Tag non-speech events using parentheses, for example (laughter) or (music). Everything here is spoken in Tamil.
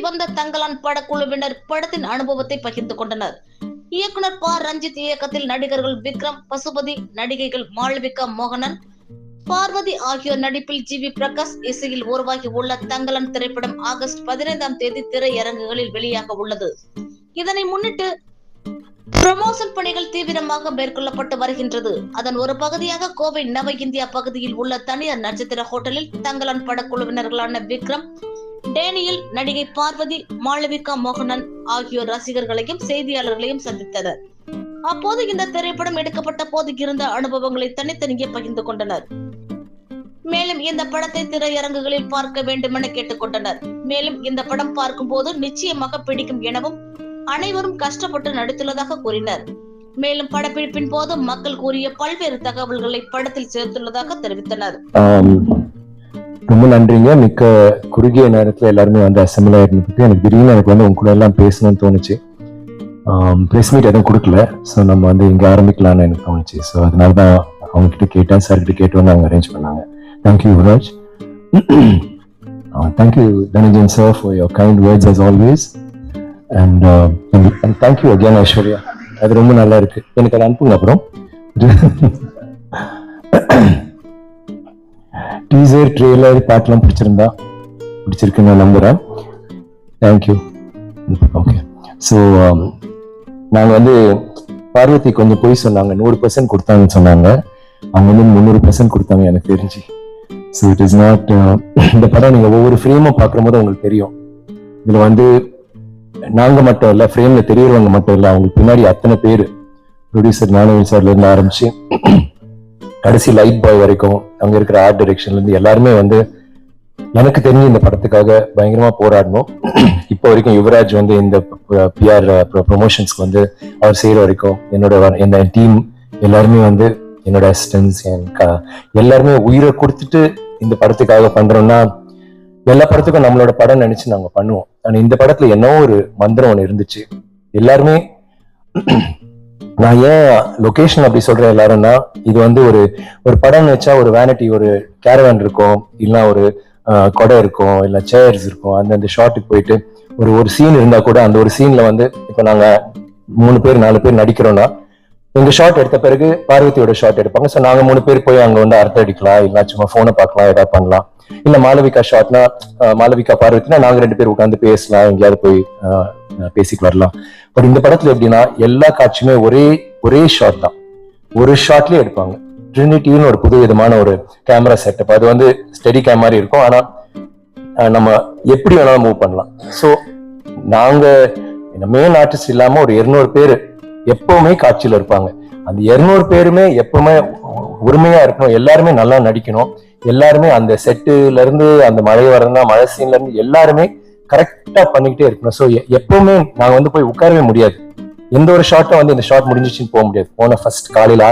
வந்த தங்கலான் படக்குழுவினர் படத்தின் அனுபவத்தை பகிர்ந்து கொண்டனர். இயக்குனர் ப. ரஞ்சித் இயக்கத்தில் நடிகர்கள் விக்ரம் பசுபதி நடிகைகள் மாளவிகா மோகனன் பார்வதி ஆகியோர் நடிப்பில் ஜி. வி. பிரகாஷ் இசையில் உருவாகி உள்ள தங்கலன் திரைப்படம் ஆகஸ்ட் பதினைந்தாம் தேதி திரையரங்குகளில் வெளியாக உள்ளது. இதனை முன்னிட்டு ப்ரமோஷன் பணிகள் தீவிரமாக மேற்கொள்ளப்பட்டு வருகின்றது. அதன் ஒரு பகுதியாக கோவை நவ இந்தியா பகுதியில் உள்ள தனியார் நட்சத்திர ஹோட்டலில் தங்கலன் படக்குழுவினர்களான விக்ரம் டேனியல் நடிகை பார்வதி மாளவிகா மோகனன் ஆகியோர் ரசிகர்களையும் செய்தியாளர்களையும் சந்தித்தனர். அப்போது இந்த திரைப்படம் எடுக்கப்பட்ட போது இருந்த அனுபவங்களை தனித்தனியே பகிர்ந்து கொண்டனர். மேலும் இந்த படத்தை திரையரங்குகளில் பார்க்க வேண்டும் என கேட்டுக்கொண்டனர். மேலும் இந்த படம் பார்க்கும் போது நிச்சயமாக பிடிக்கும் எனவும் அனைவரும் கஷ்டப்பட்டு நடித்துள்ளதாக கூறினர். மேலும் படப்பிடிப்பின் போது மக்கள் கூறிய பல்வேறு தகவல்களை படத்தில் சேர்த்துள்ளதாக தெரிவித்தனர். ரொம்ப நன்றிங்க. மிக்க குறுகிய நேரத்தில் எல்லாருமே வந்து அசம்பிள் ஆயிருந்ததுக்கு எனக்கு திடீர்னு எனக்கு வந்து உங்க கூட எல்லாம் பேசணும்னு தோணுச்சு. ப்ரெஸ் மீட் எதுவும் கொடுக்கல. ஸோ நம்ம வந்து இங்கே ஆரம்பிக்கலாம்னு எனக்கு தோணுச்சு. ஸோ அதனால தான் அவங்ககிட்ட கேட்டேன். சார்கிட்ட கேட்டு வந்து அவங்க அரேஞ்ச் பண்ணாங்க. Thank you Yuvaraj thank you Dhananjan sir for your kind words as always and and thank you again Aishwarya அது ரொம்ப நல்லா இருக்கு. எனக்கு அதை அனுப்புங்க அப்புறம். (laughs) டீசர் ட்ரெய்லர் பாட்டெல்லாம் பிடிச்சிருந்தா பிடிச்சிருக்குன்னு நான் தேங்க்யூ ஓகே ஸோ நாங்கள் வந்து பார்வதி கொஞ்சம் போய் சொன்னாங்க. நூறு பர்சன்ட் கொடுத்தாங்கன்னு சொன்னாங்க. அவங்க வந்து முந்நூறு பர்சன்ட் கொடுத்தாங்க எனக்கு தெரிஞ்சு. ஸோ இட் இஸ் நாட் இந்த படம் நீங்கள் ஒவ்வொரு ஃப்ரேமும் பார்க்குற போது உங்களுக்கு தெரியும். இதில் வந்து நாங்கள் மட்டும் இல்லை ஃப்ரேமில் தெரியறவங்க மட்டும் இல்லை. அவங்களுக்கு பின்னாடி அத்தனை பேர். ப்ரொடியூசர் நானவன் சார்லேருந்து ஆரம்பிச்சு கடைசி லைட் பாய் வரைக்கும் அங்க இருக்கிற ஆர்ட் டைரக்ஷன்ல இருந்து எல்லாருமே வந்து எனக்கு தெரிஞ்சு இந்த படத்துக்காக பயங்கரமா போராடணும். (clears throat) இப்போ வரைக்கும் யுவராஜ் வந்து இந்த பிஆர் ப்ரொமோஷன்ஸ்க்கு வந்து அவர் செய்யற வரைக்கும் என்னோட வ- என்ன டீம் எல்லாருமே வந்து என்னோட அசிஸ்டன்ஸ் என் க- எல்லாருமே உயிரை கொடுத்துட்டு இந்த படத்துக்காக பண்றோம்னா எல்லா படத்துக்கும் நம்மளோட படம் நினைச்சு நாங்க பண்ணுவோம். ஆனா இந்த படத்துல என்னவோ ஒரு மந்திரம் ஒன்று இருந்துச்சு. எல்லாருமே நான் ஏன் லொகேஷன் அப்படி சொல்றேன் எல்லாரும்னா இது வந்து ஒரு ஒரு படம் வச்சா ஒரு வேனிட்டி ஒரு கேரவேன் இருக்கும் இல்லைன்னா ஒரு கொடை இருக்கும் இல்ல சேர்ஸ் இருக்கும் அந்த அந்த ஷார்ட்டுக்கு போயிட்டு ஒரு ஒரு சீன் இருந்தா கூட அந்த ஒரு சீன்ல வந்து இப்போ நாங்க மூணு பேர் நாலு பேர் நடிக்கிறோம்னா எங்க ஷார்ட் எடுத்த பிறகு பார்வதியோட ஷார்ட் எடுப்பாங்க. ஸோ நாங்க மூணு பேர் போய் அங்க வந்து அர்த்தம் அடிக்கலாம் இல்ல சும்மா போனை பார்க்கலாம் ஏதாவது பண்ணலாம். இல்ல மாளவிகா ஷார்ட்னா மாளவிகா பார்வதினா நாங்க ரெண்டு பேர் உட்காந்து பேசலாம் எங்கேயாவது போய் பேசிக்கு பேசிட்டு வரலாம். பட் இந்த படத்துல எப்படின்னா எல்லா காட்சியுமே ஒரே ஒரே ஷாட் தான். ஒரு ஷாட்லயே எடுப்பாங்க. ட்ரினிட்டின்னு ஒரு புது விதமான ஒரு கேமரா செட்டப் அது வந்து ஸ்டெடி கேம் மாதிரி இருக்கும். ஆனா நம்ம எப்படி வேணாலும் மூவ் பண்ணலாம். ஸோ நாங்க மெயின் ஆர்டிஸ்ட் இல்லாம ஒரு இருநூறு பேர் எப்பவுமே காட்சியில இருப்பாங்க. அந்த இருநூறு பேருமே எப்பவுமே உரிமையா இருக்கணும். எல்லாருமே நல்லா நடிக்கணும். எல்லாருமே அந்த செட்டுல இருந்து அந்த மழை வரதுனா மழை சீன்ல இருந்து எல்லாருமே கரெக்டா பண்ணிக்கிட்டே இருக்கணும். ஸோ எப்பவுமே நாங்க வந்து போய் உட்காரவே முடியாது. எந்த ஒரு ஷார்ட்டும் வந்து இந்த ஷார்ட் முடிஞ்சிச்சுன்னு போக முடியாது. போன ஃபர்ஸ்ட் காலையில ஆறு